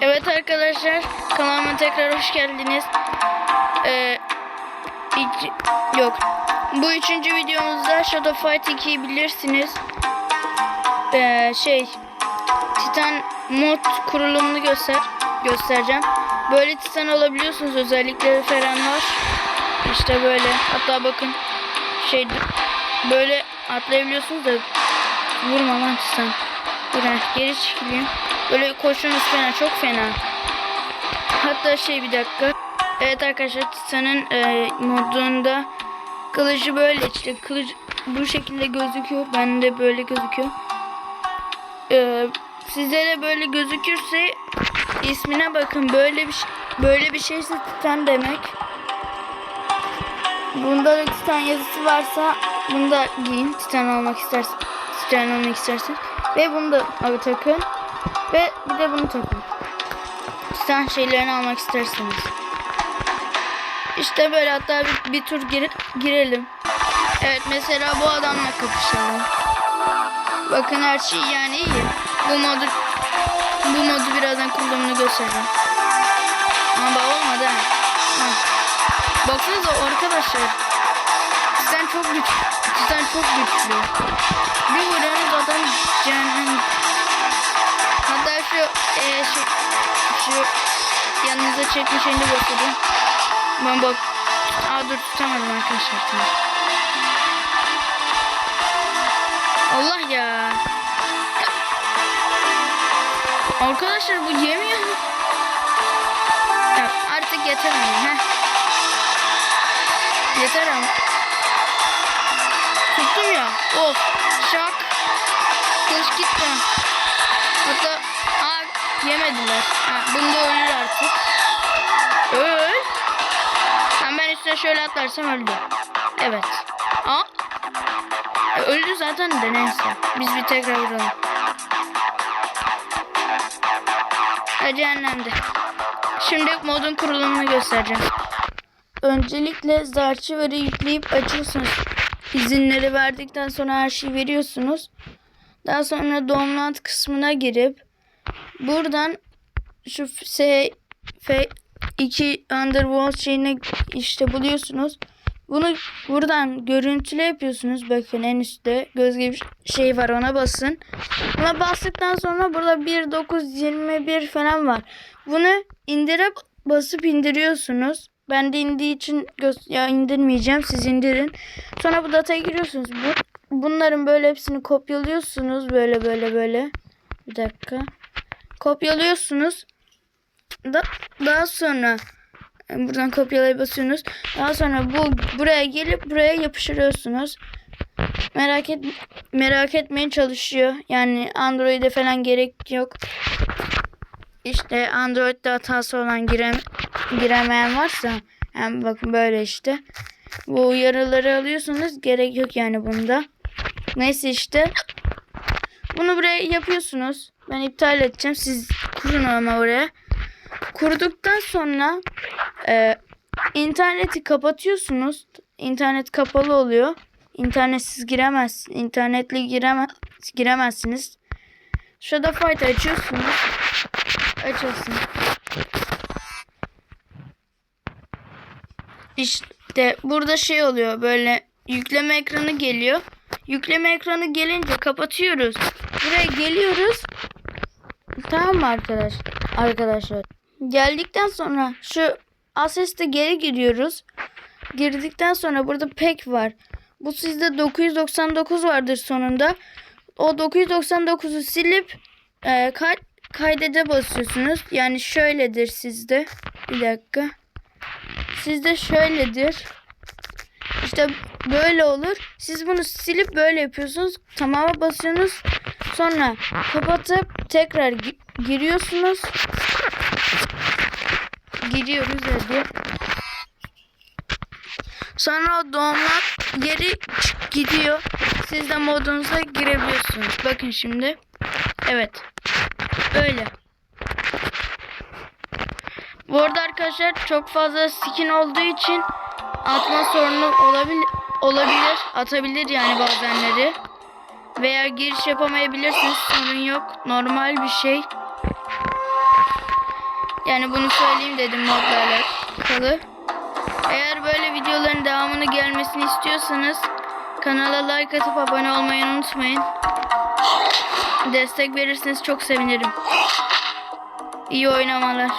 Evet arkadaşlar kanalıma tekrar hoş geldiniz. Ee, iki- yok. Bu üçüncü videomuzda Shadow Fight 2'yi bilirsiniz. Ee, şey Titan mod kurulumunu göster göstereceğim. Böyle Titan alabiliyorsunuz özellikleri falan var. İşte böyle. Hatta bakın şey böyle atlayabiliyorsunuz da vurma lan Titan. Dur geri çekileyim. Böyle koşunuz fena çok fena. Hatta şey bir dakika. Evet arkadaşlar Titan'ın e, modunda kılıcı böyle işte kılıç bu şekilde gözüküyor. Bende böyle gözüküyor. E, size de böyle gözükürse ismine bakın. Böyle bir şey- böyle bir şeyse Titan demek. Bunda da Titan yazısı varsa bunu da giyin. Titan almak istersen. Titan almak istersen. Ve bunu da abi takın. Ve bir de bunu takın. Titan şeylerini almak isterseniz. İşte böyle hatta bir, bir tur gir- girelim. Evet mesela bu adamla kapışalım. Bakın her şey yani iyi. Bu modu bu modu birazdan kurulumunu göstereceğim. Ama olmadı ha. ha. Baksanıza arkadaşlar. Titan çok güçlü. Titan çok güçlü. Bir vuruyorsunuz adam cehennem. Şu e, şu şu yanınıza çekmiş elini bakıyordum. Ben bak. Aa dur tutamadım arkadaşlar. Tamam. Allah ya. Arkadaşlar bu yemiyor mu? Ya artık yeter ama. Heh. Yeter ama. Tuttum ya. Of. Şak. Kılıç gitme. Hatta yemediler. Ha, bunda ölür artık. Öl. Tamam ben üstüne şöyle atlarsam öldü. Evet. Aa. E, öldü zaten de neyse. Biz bir tekrar vuralım. Ha, cehennemde. Şimdi modun kurulumunu göstereceğim. Öncelikle Zarchiver'i yükleyip açıyorsunuz. İzinleri verdikten sonra her şeyi veriyorsunuz. Daha sonra Download kısmına girip buradan şu S F 2 Underworld şeyini işte buluyorsunuz. Bunu buradan görüntüle yapıyorsunuz. Bakın en üstte göz gibi şey var ona basın. Buna bastıktan sonra burada 1.9.21 falan var. Bunu indirip basıp indiriyorsunuz. Ben de indiği için ya indirmeyeceğim. Siz indirin. Sonra bu dataya giriyorsunuz. Bu, bunların böyle hepsini kopyalıyorsunuz. Böyle böyle böyle. Bir dakika. Kopyalıyorsunuz. Da, daha sonra e, buradan kopyalaya basıyorsunuz. Daha sonra bu buraya gelip buraya yapıştırıyorsunuz. Merak et merak etmeyin çalışıyor. Yani Android'e falan gerek yok. İşte Android'de hatası olan girem giremeyen varsa yani bakın böyle işte. Bu uyarıları alıyorsunuz. Gerek yok yani bunda. Neyse işte. Bunu buraya yapıyorsunuz. Ben iptal edeceğim. Siz kurun ama oraya. Kurduktan sonra e, interneti kapatıyorsunuz. İnternet kapalı oluyor. İnternetsiz giremez. İnternetli giremez, giremezsiniz. Shadow Fight açıyorsunuz. Açılsın. İşte burada şey oluyor böyle yükleme ekranı geliyor. Yükleme ekranı gelince kapatıyoruz. Buraya geliyoruz. Tamam mı arkadaş? Arkadaşlar. Geldikten sonra şu Access'te geri giriyoruz. Girdikten sonra burada pek var. Bu sizde 999 vardır sonunda. O 999'u silip e, kay kaydede basıyorsunuz. Yani şöyledir sizde. Bir dakika. Sizde şöyledir. İşte böyle olur. Siz bunu silip böyle yapıyorsunuz. Tamama basıyorsunuz. Sonra kapatıp tekrar gi- giriyorsunuz. Giriyoruz hadi. Sonra o doğumlar geri gidiyor. Siz de modunuza girebiliyorsunuz. Bakın şimdi. Evet. Böyle. Bu arada arkadaşlar çok fazla skin olduğu için atma sorunu olabilir olabilir atabilir yani bazenleri veya giriş yapamayabilirsiniz sorun yok normal bir şey Yani bunu söyleyeyim dedim modla alakalı. Eğer böyle videoların devamını gelmesini istiyorsanız kanala like atıp abone olmayı unutmayın. Destek verirseniz çok sevinirim. İyi oynamalar.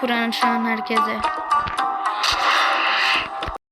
Kur'an şu an herkese.